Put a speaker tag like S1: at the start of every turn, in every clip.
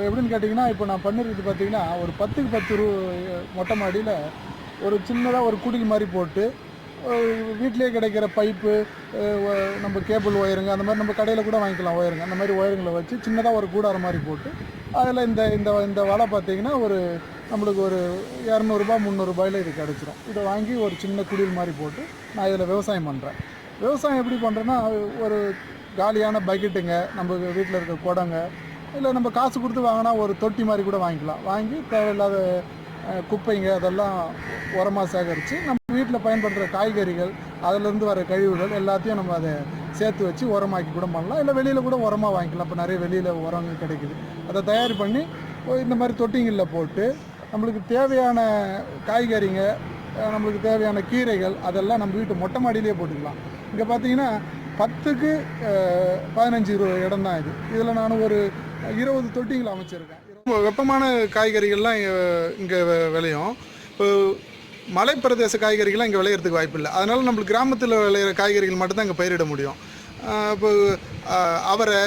S1: இப்போ எப்படின்னு கேட்டிங்கன்னா இப்போ நான் பண்ணிருக்கிறது பார்த்தீங்கன்னா ஒரு பத்துக்கு பத்து ரூ மொட்டை மாடியில் ஒரு சின்னதாக ஒரு குடில் மாதிரி போட்டு வீட்டிலே கிடைக்கிற பைப்பு நம்ம கேபிள் ஒயருங்க அந்த மாதிரி நம்ம கடையில் கூட வாங்கிக்கலாம் ஒயருங்க. அந்த மாதிரி ஒயருங்களை வச்சு சின்னதாக ஒரு கூடாரம் மாதிரி போட்டு அதில் இந்த இந்த இந்த வலை பார்த்தீங்கன்னா ஒரு நம்மளுக்கு ஒரு இரநூறுபா முந்நூறுபாயில் இது கிடச்சிரும். இதை வாங்கி ஒரு சின்ன குடில் மாதிரி போட்டு நான் இதில் விவசாயம் பண்ணுறேன் விவசாயம் எப்படி பண்ணுறேன்னா ஒரு காலியான பக்கெட்டுங்க நம்ம வீட்டில் இருக்க குடங்க இல்லை நம்ம காசு கொடுத்து வாங்கினா ஒரு தொட்டி மாதிரி கூட வாங்கிக்கலாம். வாங்கி தேவையில்லாத குப்பைங்க அதெல்லாம் உரமாக சேகரித்து நம்ம வீட்டில் பயன்படுத்துகிற காய்கறிகள் அதிலேருந்து வர கழிவுகள் எல்லாத்தையும் நம்ம அதை சேர்த்து வச்சு உரமாக்கி கூட பண்ணலாம். இல்லை வெளியில் கூட உரமாக வாங்கிக்கலாம். இப்போ நிறைய வெளியில் உரங்கள் கிடைக்குது. அதை தயார் பண்ணி இந்த மாதிரி தொட்டிங்களில் போட்டு நம்மளுக்கு தேவையான காய்கறிங்க நம்மளுக்கு தேவையான கீரைகள் அதெல்லாம் நம்ம வீட்டு மொட்டை மாடியிலேயே போட்டுக்கலாம். இங்கே பார்த்தீங்கன்னா பத்துக்கு பதினஞ்சு இருபது இடம் தான் இது. இதில் நான் ஒரு இருபது தொட்டிகள் அமைச்சிருக்கேன். ரொம்ப வெப்பமான காய்கறிகள்லாம் இங்கே விளையும். இப்போ மலைப்பிரதேச காய்கறிகள்லாம் இங்கே விளையிறதுக்கு வாய்ப்பு இல்லை அதனால் நம்மளுக்கு கிராமத்தில் விளையிற காய்கறிகள் மட்டும்தான் இங்கே பயிரிட முடியும். இப்போ அவரை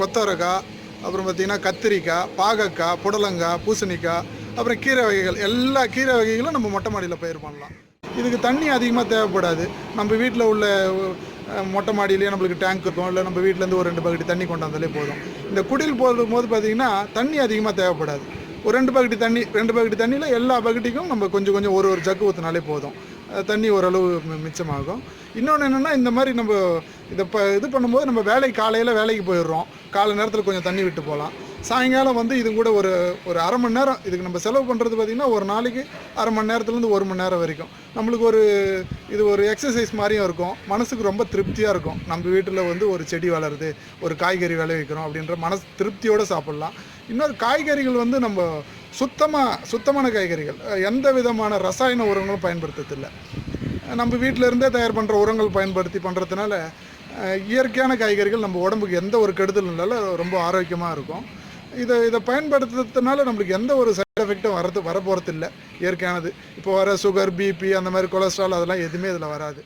S1: கொத்தவரக்காய் அப்புறம் பார்த்திங்கன்னா கத்திரிக்காய் பாகக்காய் புடலங்காய் பூசணிக்காய் அப்புறம் கீரை வகைகள் எல்லா கீரை வகைகளும் நம்ம மொட்டை மாடியில் பயிர் பண்ணலாம். இதுக்கு தண்ணி அதிகமாக தேவைப்படாது. நம்ம வீட்டில் உள்ள மொட்டை மாடியிலேயே நம்மளுக்கு டேங்க் இருக்கும். இல்லை நம்ம வீட்டிலேருந்து ஒரு ரெண்டு பக்கெட் தண்ணி கொண்டாந்தாலே போதும். இந்த குடில் போடும் போது பார்த்திங்கன்னா தண்ணி அதிகமாக தேவைப்படாது. ஒரு ரெண்டு பக்கெட் தண்ணி ரெண்டு பக்கெட் தண்ணியில் எல்லா பக்கெட்டுக்கும் நம்ம கொஞ்சம் கொஞ்சம் ஒரு ஒரு ஜக்கு ஊற்றினாலே போதும். தண்ணி ஓரளவு மிச்சமாகும். இன்னொன்று என்னென்னா இந்த மாதிரி நம்ம இதை இப்போ இது பண்ணும்போது நம்ம வேலை காலையில் வேலைக்கு போயிடுறோம். காலை நேரத்தில் கொஞ்சம் தண்ணி விட்டு போகலாம். சாயங்காலம் வந்து இது கூட ஒரு ஒரு அரை மணி நேரம் இதுக்கு நம்ம செலவு பண்ணுறது பார்த்திங்கன்னா ஒரு நாளைக்கு அரை மணி நேரத்துலேருந்து ஒரு மணி நேரம் வரைக்கும். நம்மளுக்கு ஒரு இது ஒரு எக்ஸசைஸ் மாதிரியும் இருக்கும். மனசுக்கு ரொம்ப திருப்தியாக இருக்கும். நம்ம வீட்டில் வந்து ஒரு செடி வளருது ஒரு காய்கறி விளைவிக்கிறோம் அப்படின்ற மனசு திருப்தியோடு சாப்பிட்லாம். இன்னொரு காய்கறிகள் வந்து நம்ம சுத்தமாக சுத்தமான காய்கறிகள். எந்த விதமான ரசாயன உரங்களும் பயன்படுத்துறதில்லை. நம்ம வீட்டில் இருந்தே தயார் பண்ணுற உரங்கள் பயன்படுத்தி பண்ணுறதுனால இயற்கையான காய்கறிகள் நம்ம உடம்புக்கு எந்த ஒரு கெடுதலும் இல்லாத ரொம்ப ஆரோக்கியமாக இருக்கும். இதை இதை பயன்படுத்துறதுனால நம்மளுக்கு எந்த ஒரு சைட் எஃபெக்ட்டும் வரது வரப்போகிறது இல்லை இயற்கையானது. இப்போ வர சுகர் பிபி அந்த மாதிரி கொலஸ்ட்ரால் அதெல்லாம் எதுவுமே இதில் வராது.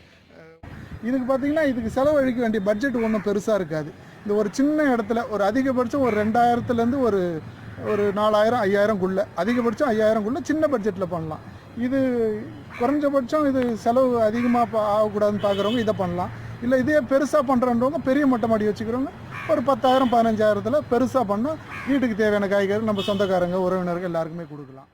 S1: இதுக்கு பார்த்தீங்கன்னா இதுக்கு செலவழிக்க வேண்டிய பட்ஜெட் ஒன்றும் பெருசாக இருக்காது. இந்த ஒரு சின்ன இடத்துல ஒரு அதிகபட்சம் ஒரு ரெண்டாயிரத்துலேருந்து ஒரு ஒரு நாலாயிரம் ஐயாயிரம்குள்ளே அதிகபட்சம் ஐயாயிரம்குள்ளே சின்ன பட்ஜெட்டில் பண்ணலாம். இது குறைஞ்சபட்சம் இது செலவு அதிகமாக ஆகக்கூடாதுன்னு பார்க்குறவங்க இதை பண்ணலாம். இல்லை இதே பெருசாக பண்ணுறன்றவங்க பெரிய மொட்டை மாடி வச்சுக்கிறவங்க ஒரு பத்தாயிரம் பதினஞ்சாயிரத்தில் பெருசாக பண்ணால் வீட்டுக்கு தேவையான காய்கறி நம்ம சொந்தக்காரங்க உறவினர்கள் எல்லாருக்குமே கொடுக்கலாம்.